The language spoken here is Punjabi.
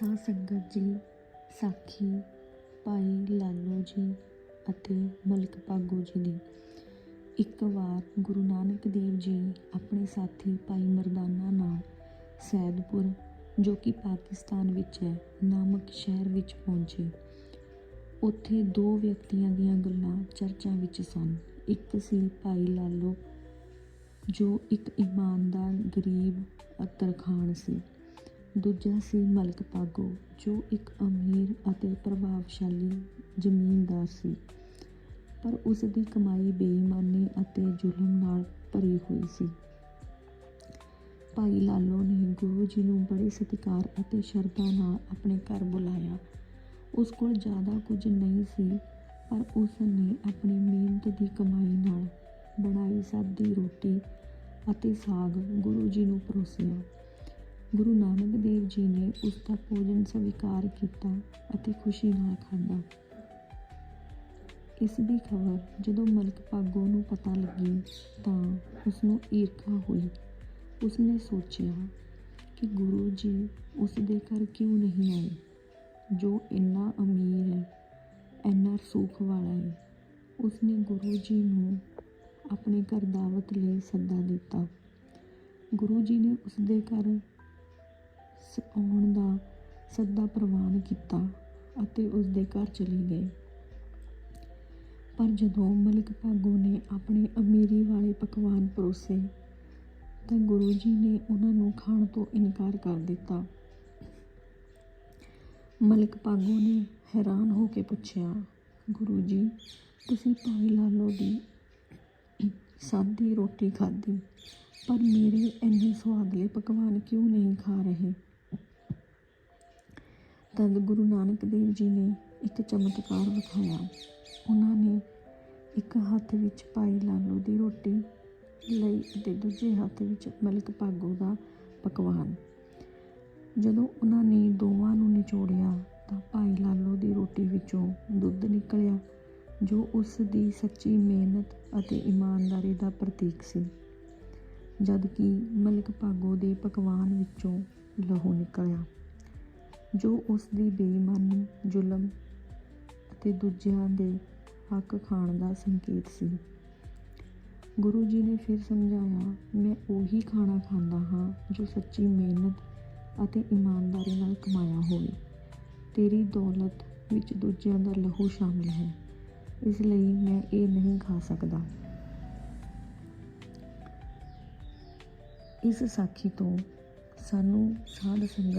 ਸਾਧ ਸੰਗਤ ਜੀ, ਸਾਖੀ ਭਾਈ ਲਾਲੋ ਜੀ ਅਤੇ ਮਲਕ ਭਾਗੋ ਜੀ ਦੀ ਇੱਕ ਵਾਰ ਗੁਰੂ ਨਾਨਕ ਦੇਵ ਜੀ ਆਪਣੇ ਸਾਥੀ ਭਾਈ ਮਰਦਾਨਾ ਨਾਲ ਸੈਦਪੁਰ, ਜੋ ਕਿ ਪਾਕਿਸਤਾਨ ਵਿੱਚ ਹੈ, ਨਾਮਕ ਸ਼ਹਿਰ ਵਿੱਚ ਪਹੁੰਚੇ। ਉੱਥੇ ਦੋ ਵਿਅਕਤੀਆਂ ਦੀਆਂ ਗੱਲਾਂ ਚਰਚਾ ਵਿੱਚ ਸਨ। ਇੱਕ ਸੀ ਭਾਈ ਲਾਲੋ, ਜੋ ਇੱਕ ਇਮਾਨਦਾਰ, ਗਰੀਬ, ਅਤਰਖਾਨ ਸੀ। ਦੂਜਾ ਸੀ ਮਲਕ ਪਾਗੋ, ਜੋ ਇੱਕ ਅਮੀਰ ਅਤੇ ਪ੍ਰਭਾਵਸ਼ਾਲੀ ਜ਼ਮੀਨਦਾਰ ਸੀ। ਪਰ ਉਸ ਦੀ ਕਮਾਈ ਬੇਈਮਾਨੀ ਅਤੇ ਜ਼ੁਲਮ ਨਾਲ ਭਰੀ ਹੋਈ ਸੀ। ਭਾਈ ਲਾਲੋ ਨੇ ਗੁਰੂ ਜੀ ਨੂੰ ਬੜੇ ਸਤਿਕਾਰ ਅਤੇ ਸ਼ਰਧਾ ਨਾਲ ਆਪਣੇ ਘਰ ਬੁਲਾਇਆ। ਉਸ ਕੋਲ ਜ਼ਿਆਦਾ ਕੁਝ ਨਹੀਂ ਸੀ, ਪਰ ਉਸ ਨੇ ਆਪਣੀ ਮਿਹਨਤ ਦੀ ਕਮਾਈ ਨਾਲ ਬਣਾਈ ਸਾਦੀ ਰੋਟੀ ਅਤੇ ਸਾਗ ਗੁਰੂ ਜੀ ਨੂੰ ਪਰੋਸਿਆ। ਗੁਰੂ ਨਾਨਕ ਦੇਵ ਜੀ ਨੇ ਉਸ ਦਾ ਭੋਜਨ ਸਵੀਕਾਰ ਕੀਤਾ ਅਤੇ ਖੁਸ਼ੀ ਨਾਲ ਖਾਧਾ। ਇਸ ਦੀ ਖਬਰ ਜਦੋਂ ਮਲਕ ਭਾਗੋ ਨੂੰ ਪਤਾ ਲੱਗੀ ਤਾਂ ਉਸ ਨੂੰ ਈਰਖਾ ਹੋਈ। ਉਸ ਨੇ ਸੋਚਿਆ ਕਿ ਗੁਰੂ ਜੀ ਉਸ ਦੇ ਘਰ ਕਿਉਂ ਨਹੀਂ ਆਏ? ਜੋ ਇੰਨਾ ਅਮੀਰ ਹੈ, ਇੰਨਾ ਸੂਖ ਵਾਲਾ ਹੈ ਉਸ ਨੇ ਗੁਰੂ ਜੀ ਨੂੰ ਆਪਣੇ ਘਰ ਦਾਵਤ ਲਈ ਸੱਦਾ ਦਿੱਤਾ। ਗੁਰੂ ਜੀ ਨੇ ਉਸ ਦੇ ਘਰ ਸ- ਆਉਣ ਦਾ ਸੱਦਾ ਪ੍ਰਵਾਨ ਕੀਤਾ ਅਤੇ ਉਸ ਦੇ ਘਰ ਚਲੀ ਗਏ। ਪਰ ਜਦੋਂ ਮਲਿਕ ਭਾਗੋ ਨੇ ਆਪਣੇ ਅਮੀਰੀ ਵਾਲੇ ਪਕਵਾਨ ਪਰੋਸੇ, ਤਾਂ ਗੁਰੂ ਜੀ ਨੇ ਉਹਨਾਂ ਨੂੰ ਖਾਣ ਤੋਂ ਇਨਕਾਰ ਕਰ ਦਿੱਤਾ। ਮਲਿਕ ਭਾਗੋ ਨੇ ਹੈਰਾਨ ਹੋ ਕੇ ਪੁੱਛਿਆ, ਗੁਰੂ ਜੀ, ਤੁਸੀਂ ਭਾਈ ਲਾਲੋ ਦੀ ਸਾਦੀ ਰੋਟੀ ਖਾਧੀ, ਪਰ ਮੇਰੇ ਇੰਨੇ ਸਵਾਦਲੇ ਪਕਵਾਨ ਕਿਉਂ ਨਹੀਂ ਖਾ ਰਹੇ? ਤਦ ਗੁਰੂ ਨਾਨਕ ਦੇਵ ਜੀ ਨੇ ਇੱਕ ਚਮਤਕਾਰ ਵਿਖਾਇਆ। ਉਹਨਾਂ ਨੇ ਇੱਕ ਹੱਥ ਵਿੱਚ ਭਾਈ ਲਾਲੋ ਦੀ ਰੋਟੀ ਲਈ ਅਤੇ ਦੂਜੇ ਹੱਥ ਵਿੱਚ ਮਲਕ ਭਾਗੋ ਦਾ ਪਕਵਾਨ। ਜਦੋਂ ਉਹਨਾਂ ਨੇ ਦੋਵਾਂ ਨੂੰ ਨਿਚੋੜਿਆ ਤਾਂ ਭਾਈ ਲਾਲੋ ਦੀ ਰੋਟੀ ਵਿੱਚੋਂ ਦੁੱਧ ਨਿਕਲਿਆ, ਜੋ ਉਸ ਦੀ ਸੱਚੀ ਮਿਹਨਤ ਅਤੇ ਇਮਾਨਦਾਰੀ ਦਾ ਪ੍ਰਤੀਕ ਸੀ। ਜਦ ਕਿ ਮਲਕ ਭਾਗੋ ਦੇ ਪਕਵਾਨ ਵਿੱਚੋਂ ਲਹੂ ਨਿਕਲਿਆ। ਜੋ ਉਸ ਦੀ ਬੇਈਮਾਨੀ, ਜ਼ੁਲਮ ਅਤੇ ਦੂਜਿਆਂ ਦੇ ਹੱਕ ਖਾਣ ਦਾ ਸੰਕੇਤ ਸੀ। ਗੁਰੂ ਜੀ ਨੇ ਫਿਰ ਸਮਝਾਇਆ, ਮੈਂ ਉਹੀ ਖਾਣਾ ਖਾਂਦਾ ਹਾਂ ਜੋ ਸੱਚੀ ਮਿਹਨਤ ਅਤੇ ਇਮਾਨਦਾਰੀ ਨਾਲ ਕਮਾਇਆ ਹੋਵੇ। ਤੇਰੀ ਦੌਲਤ ਵਿੱਚ ਦੂਜਿਆਂ ਦਾ ਲਹੂ ਸ਼ਾਮਿਲ ਹੈ। ਇਸ ਲਈ ਮੈਂ ਇਹ ਨਹੀਂ ਖਾ ਸਕਦਾ। ਇਸ ਸਾਖੀ ਤੋਂ ਸਾਨੂੰ ਸਾਧ ਸੰਗਤ